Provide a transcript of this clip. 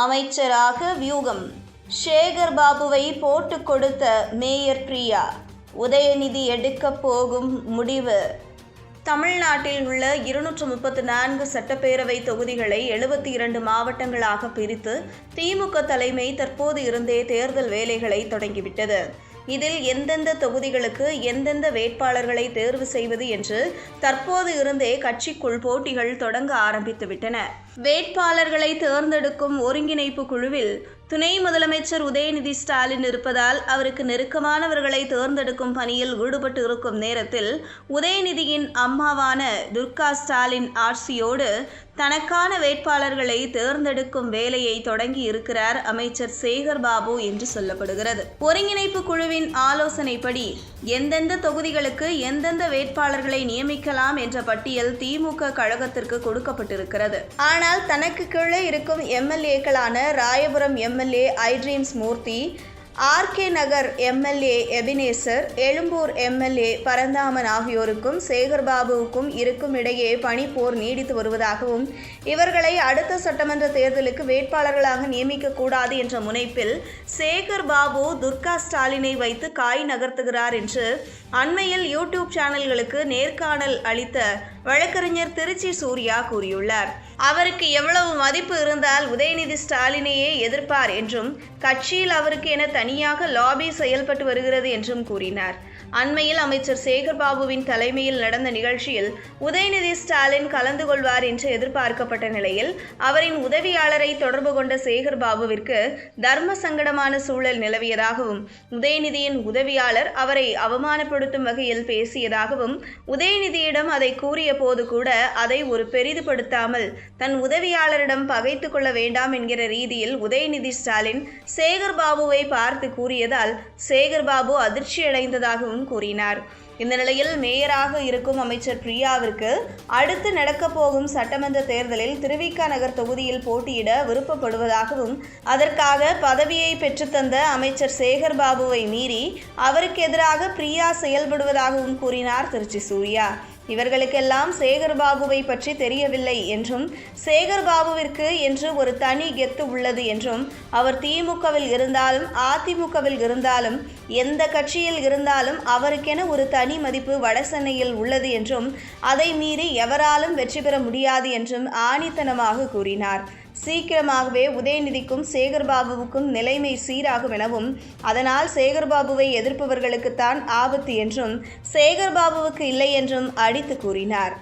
அமைச்சராக வியூகம். சேகர் பாபுவை போட்டு கொடுத்த மேயர் பிரியா உதயநிதி எடுக்கப் போகும் முடிவு. தமிழ்நாட்டில் உள்ள இருநூற்று முப்பத்து நான்கு சட்டப்பேரவை தொகுதிகளை எழுபத்தி இரண்டு மாவட்டங்களாக பிரித்து திமுக தலைமை தற்போது இருந்தே தேர்தல் வேலைகளை தொடங்கிவிட்டது. இதில் எந்தெந்த தொகுதிகளுக்கு எந்தெந்த வேட்பாளர்களை தேர்வு செய்வது என்று தற்போது இருந்தே கட்சிக்குள் போட்டிகள் தொடங்க ஆரம்பித்துவிட்டன. வேட்பாளர்களை தேர்ந்தெடுக்கும் ஒருங்கிணைப்பு குழுவில் துணை முதலமைச்சர் உதயநிதி ஸ்டாலின் இருப்பதால் அவருக்கு நெருக்கமானவர்களை தேர்ந்தெடுக்கும் பணியில் ஈடுபட்டு இருக்கும் நேரத்தில் உதயநிதியின் அம்மாவான துர்கா ஸ்டாலின் ஆட்சியோடு தனக்கான வேட்பாளர்களை தேர்ந்தெடுக்கும் வேலையை தொடங்கி இருக்கிறார் அமைச்சர் சேகர் பாபு என்று சொல்லப்படுகிறது. ஒருங்கிணைப்பு குழுவின் ஆலோசனைப்படி எந்தெந்த தொகுதிகளுக்கு எந்தெந்த வேட்பாளர்களை நியமிக்கலாம் என்ற பட்டியல் திமுக கழகத்திற்கு கொடுக்கப்பட்டிருக்கிறது. ஆனால் தனக்கு கீழே இருக்கும் எம்எல்ஏக்களான Royapuram MLA Idream Murthy RK Nagar MLA Ebenezer Egmore MLA Paranthaman ஆகியோருக்கும் சேகர்பாபுவுக்கும் இருக்கும் இடையே பணிப்போர் நீடித்து வருவதாகவும் இவர்களை அடுத்த சட்டமன்ற தேர்தலுக்கு வேட்பாளர்களாக நியமிக்க கூடாது என்ற முனைப்பில் சேகர் பாபு துர்கா ஸ்டாலினை வைத்து காய் நகர்த்துகிறார் என்று அண்மையில் யூடியூப் சேனல்களுக்கு நேர்காணல் அளித்த வழக்கறிஞர் திருச்சி சூர்யா கூறியுள்ளார். அவருக்கு எவ்வளவு மதிப்பு இருந்தால் உதயநிதி ஸ்டாலினையே எதிர்ப்பார் என்றும் கட்சியில் அவருக்கு என தனியாக லாபி செயல்பட்டு வருகிறது என்றும் கூறினார். அண்மையில் அமைச்சர் சேகர்பாபுவின் தலைமையில் நடந்த நிகழ்ச்சியில் உதயநிதி ஸ்டாலின் கலந்து கொள்வார் என்று எதிர்பார்க்கப்பட்ட நிலையில் அவரின் உதவியாளரை தொடர்பு கொண்ட சேகர்பாபுவிற்கு தர்ம சங்கடமான சூழல் நிலவியதாகவும் உதயநிதியின் உதவியாளர் அவரை அவமானப்படுத்தும் வகையில் பேசியதாகவும் உதயநிதியிடம் அதை கூறிய போது கூட அதை ஒரு பெரிதுபடுத்தாமல் தன் உதவியாளரிடம் பகைத்து கொள்ள வேண்டாம் என்கிற ரீதியில் உதயநிதி ஸ்டாலின் சேகர்பாபுவை பார்த்து கூறியதால் சேகர்பாபு அதிர்ச்சியடைந்ததாகவும் கூறினார். இந்த நிலையில் மேயராக இருக்கும் அமைச்சர் பிரியாவிற்கு அடுத்து நடக்கப் போகும் சட்டமன்ற தேர்தலில் திருவிக நகர் தொகுதியில் போட்டியிட விருப்பப்படுவதாகவும் அதற்காக பதவியை பெற்றுத்தந்த அமைச்சர் சேகர்பாபுவை மீறி அவருக்கு எதிராக பிரியா செயல்படுவதாகவும் கூறினார் திருச்சி சூர்யா. இவர்களுக்கெல்லாம் சேகர்பாபுவை பற்றி தெரியவில்லை என்றும் சேகர்பாபுவிற்கு என்று ஒரு தனி கெத்து உள்ளது என்றும் அவர் திமுகவில் இருந்தாலும் அதிமுகவில் இருந்தாலும் எந்த கட்சியில் இருந்தாலும் அவருக்கென ஒரு தனி மதிப்பு வடசென்னையில் உள்ளது என்றும் அதை மீறி எவராலும் வெற்றி பெற முடியாது என்றும் ஆணித்தனமாக கூறினார். சீக்கிரமாகவே உதயநிதிக்கும் சேகர்பாபுவுக்கும் நிலைமை சீராகும் எனவும் அதனால் சேகர்பாபுவை எதிர்ப்பவர்களுக்குத்தான் ஆபத்து என்றும் சேகர்பாபுவுக்கு இல்லை என்றும் அடித்து கூறினார்.